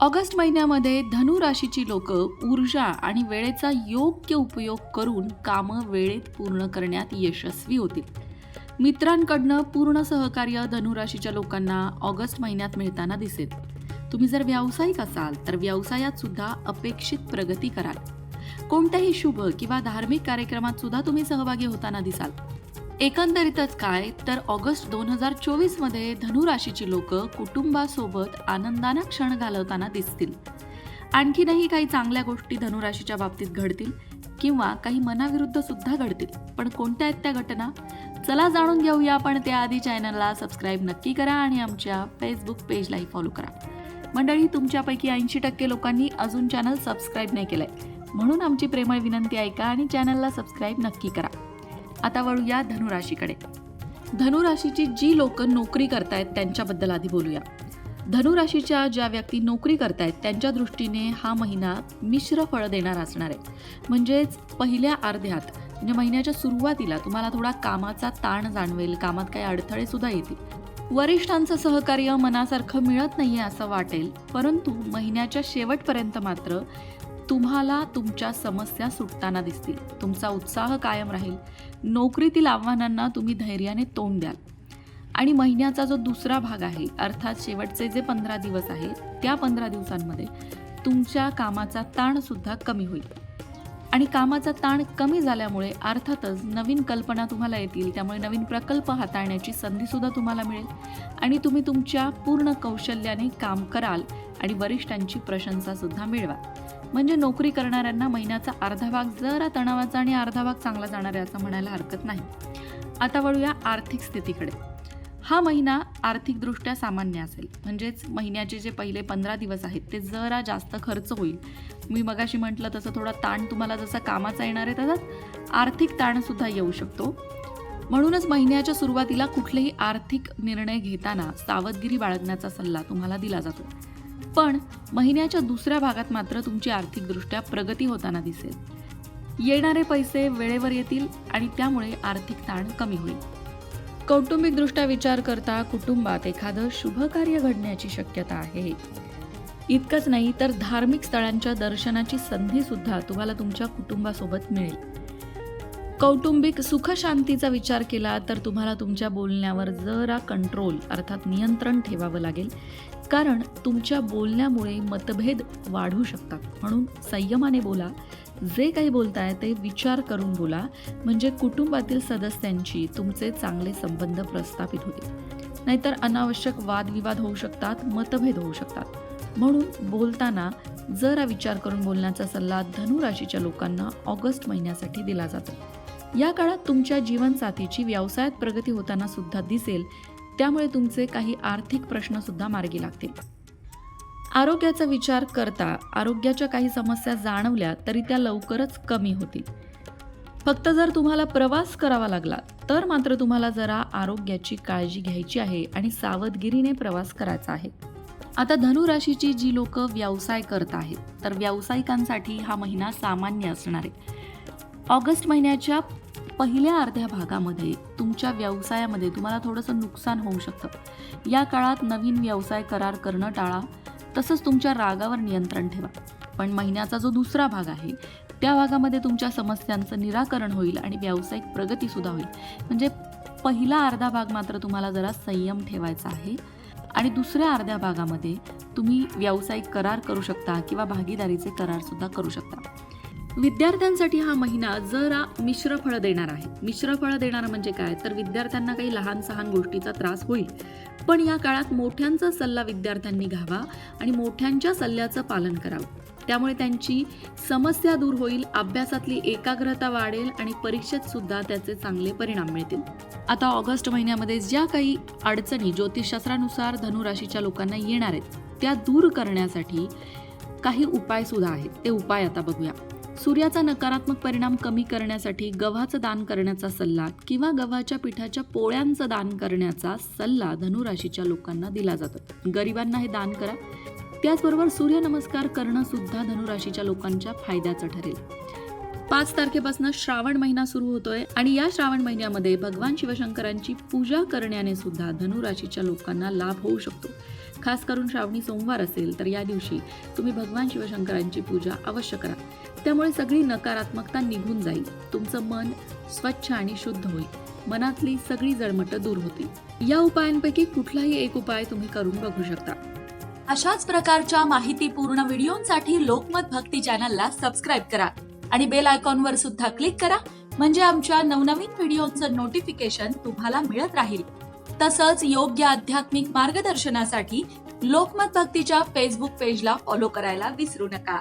August महिन्यामध्ये धनु राशीची लोक ऊर्जा आणि वेळेचा योग्य उपयोग करून कामं वेळेत पूर्ण करण्यात यशस्वी होतील. मित्रांकडनं पूर्ण सहकार्य धनुराशीच्या लोकांना ऑगस्ट महिन्यात मिळताना दिसेल. तुम्ही जर व्यावसायिक असाल तर व्यवसायात सुद्धा अपेक्षित प्रगती कराल. कोणत्याही शुभ किंवा धार्मिक कार्यक्रमात सुद्धा तुम्ही सहभागी होताना दिसाल. एकंदरीतच काय तर ऑगस्ट दोन हजार चोवीसमध्ये धनुराशीची लोक कुटुंबासोबत आनंदाने क्षण घालवताना दिसतील. आणखीनही काही चांगल्या गोष्टी धनुराशीच्या बाबतीत घडतील किंवा काही मनाविरुद्ध सुद्धा घडतील. पण कोणत्या आहेत त्या घटना? चला जाणून घेऊया पण त्याआधी चॅनलला सबस्क्राईब नक्की करा आणि आमच्या फेसबुक पेजलाही फॉलो करा. मंडळी तुमच्यापैकी ऐंशी टक्के लोकांनी अजून चॅनल सबस्क्राईब नाही केलंय. म्हणून आमची प्रेमळ विनंती ऐका आणि चॅनलला सबस्क्राईब नक्की करा. आता वळूया धनुराशीकडे. धनुराशीची जी लोक नोकरी करतायत त्यांच्याबद्दल आधी बोलूया. धनुराशीच्या ज्या व्यक्ती नोकरी करतायत त्यांच्या दृष्टीने हा महिना मिश्र फळ देणार असणार आहे. म्हणजेच पहिल्या अर्ध्यात म्हणजे महिन्याच्या सुरुवातीला तुम्हाला थोडा कामाचा ताण जाणवेल कामात काही अडथळे सुद्धा येतील. वरिष्ठांचं सहकार्य मनासारखं मिळत नाहीये असं वाटेल परंतु महिन्याच्या शेवटपर्यंत मात्र तुम्हाला तुमच्या समस्या सुटताना दिसतील. तुमचा उत्साह कायम राहील. नोकरीतील आव्हानांना तुम्ही धैर्याने तोंड द्याल. आणि महिन्याचा जो दुसरा भाग आहे अर्थात शेवटचे जे पंधरा दिवस आहेत त्या पंधरा दिवसांमध्ये तुमच्या कामाचा ताणसुद्धा कमी होईल. आणि कामाचा ताण कमी झाल्यामुळे अर्थातच नवीन कल्पना तुम्हाला येतील त्यामुळे नवीन प्रकल्प हाताळण्याची संधीसुद्धा तुम्हाला मिळेल. आणि तुम्ही तुमच्या पूर्ण कौशल्याने काम कराल. आणि वरिष्ठांची प्रशंसासुद्धा मिळवा. म्हणजे नोकरी करणाऱ्यांना महिन्याचा अर्धा भाग जरा तणावाचा आणि अर्धा भाग चांगला जाणार आहे असं म्हणायला हरकत नाही. आता वळूया आर्थिक स्थितीकडे. हा महिना आर्थिकदृष्ट्या सामान्य असेल. म्हणजेच महिन्याचे जे पहिले पंधरा दिवस आहेत ते जरा जास्त खर्च होईल. मी मगाशी म्हटलं तसं थोडा ताण तुम्हाला जसा कामाचा येणार आहे तसाच आर्थिक ताणसुद्धा येऊ शकतो. म्हणूनच महिन्याच्या सुरुवातीला कुठलेही आर्थिक निर्णय घेताना सावधगिरी बाळगण्याचा सल्ला तुम्हाला दिला जातो. पण महिन्याच्या दुसऱ्या भागात मात्र तुमची आर्थिकदृष्ट्या प्रगती होताना दिसेल. येणारे पैसे वेळेवर येतील आणि त्यामुळे आर्थिक ताण कमी होईल. कौटुंबिकदृष्ट्या विचार करता कुटुंबात एखादं शुभ कार्य घडण्याची शक्यता आहे. इतकंच नाही तर धार्मिक स्थळांच्या दर्शनाची संधी सुद्धा तुम्हाला तुमच्या कुटुंबासोबत मिळेल. कौटुंबिक सुखशांतीचा विचार केला तर तुम्हाला तुमच्या बोलण्यावर जरा कंट्रोल अर्थात नियंत्रण ठेवावं लागेल. कारण तुमच्या बोलण्यामुळे मतभेद वाढू शकतात. म्हणून संयमाने बोला. जे काही बोलताय ते विचार करून बोला. म्हणजे कुटुंबातील सदस्यांची तुमचे चांगले संबंध प्रस्थापित होतील. नाहीतर अनावश्यक वादविवाद होऊ शकतात मतभेद होऊ शकतात. म्हणून बोलताना जरा विचार करून बोलण्याचा सल्ला धनुराशीच्या लोकांना ऑगस्ट महिन्यासाठी दिला जातो. या काळात तुमच्या जीवनसाथीची व्यवसायात प्रगती होताना सुद्धा दिसेल. त्यामुळे तुमचे काही आर्थिक प्रश्न सुद्धा मार्गी लागतील. आरोग्याचा विचार करता आरोग्याच्या काही समस्या जाणवल्या तरी त्या लवकरच कमी होतील. फक्त जर तुम्हाला प्रवास करावा लागला तर मात्र तुम्हाला जरा आरोग्याची काळजी घ्यायची आहे आणि सावधगिरीने प्रवास करायचा आहे. आता धनुराशीची जी लोक व्यवसाय करत आहेत तर व्यावसायिकांसाठी हा महिना सामान्य असणार आहे. ऑगस्ट महिन्याच्या पहिल्या अर्ध्या भागामध्ये तुमच्या व्यवसायामध्ये तुम्हाला थोडंसं नुकसान होऊ शकतं. या काळात नवीन व्यवसाय करार करणं टाळा. तसंच तुमच्या रागावर नियंत्रण ठेवा. पण महिन्याचा जो दुसरा भाग आहे त्या भागामध्ये तुमच्या समस्यांचं निराकरण होईल आणि व्यावसायिक प्रगतीसुद्धा होईल. म्हणजे पहिला अर्धा भाग मात्र तुम्हाला जरा संयम ठेवायचा आहे. आणि दुसऱ्या अर्ध्या भागामध्ये तुम्ही व्यावसायिक करार करू शकता किंवा भागीदारीचे करारसुद्धा करू शकता. विद्यार्थ्यांसाठी हा महिना जरा मिश्र फळं देणार आहे. मिश्र फळं देणार म्हणजे काय? तर विद्यार्थ्यांना काही लहान सहान गोष्टीचा त्रास होईल. पण या काळात मोठ्यांचा सल्ला विद्यार्थ्यांनी घ्यावा आणि मोठ्यांच्या सल्ल्याचं पालन करावं. त्यामुळे त्यांची समस्या दूर होईल अभ्यासातली एकाग्रता वाढेल आणि परीक्षेत सुद्धा त्याचे चांगले परिणाम मिळतील. आता ऑगस्ट महिन्यामध्ये ज्या काही अडचणी ज्योतिषशास्त्रानुसार धनुराशीच्या लोकांना येणार आहेत त्या दूर करण्यासाठी काही उपाय सुद्धा आहेत. ते उपाय आता बघूया. सूर्याचा नकारात्मक परिणाम कमी करण्यासाठी गव्हाचं दान करण्याचा सल्ला किंवा गव्हाच्या पिठाच्या पोळ्यांचं दान करण्याचा सल्ला धनुराशीच्या लोकांना दिला जातो. गरिबांना हे दान करा. त्याचबरोबर सूर्यनमस्कार करणं सुद्धा धनुराशीच्या लोकांच्या फायद्याचं ठरेल. पाच तारखेपासून श्रावण महिना सुरू होतोय आणि या श्रावण महिन्यामध्ये भगवान शिवशंकरांची पूजा करण्याने सुद्धा धनुराशीच्या लोकांना लाभ होऊ शकतो. खास करून श्रावणी सोमवार असेल तर या दिवशी तुम्ही भगवान शिवशंकरांची पूजा अवश्य करा. त्यामुळे सगळी नकारात्मकता निघून जाईल. तुमचं मन स्वच्छ आणि शुद्ध होईल. मनातली सगळी जळमटं दूर होतील. या उपायांपैकी कुठलाही एक उपाय तुम्ही करून बघू शकता. अशाच प्रकारच्या माहितीपूर्ण व्हिडिओंसाठी लोकमत भक्ती चॅनलला सबस्क्राईब करा आणि बेल आयकॉनवर सुद्धा क्लिक करा म्हणजे आमच्या नवनवीन व्हिडिओचं नोटिफिकेशन तुम्हाला मिळत राहील. तसंच योग्य आध्यात्मिक मार्गदर्शनासाठी लोकमत भक्तीच्या फेसबुक पेजला फॉलो करायला विसरू नका.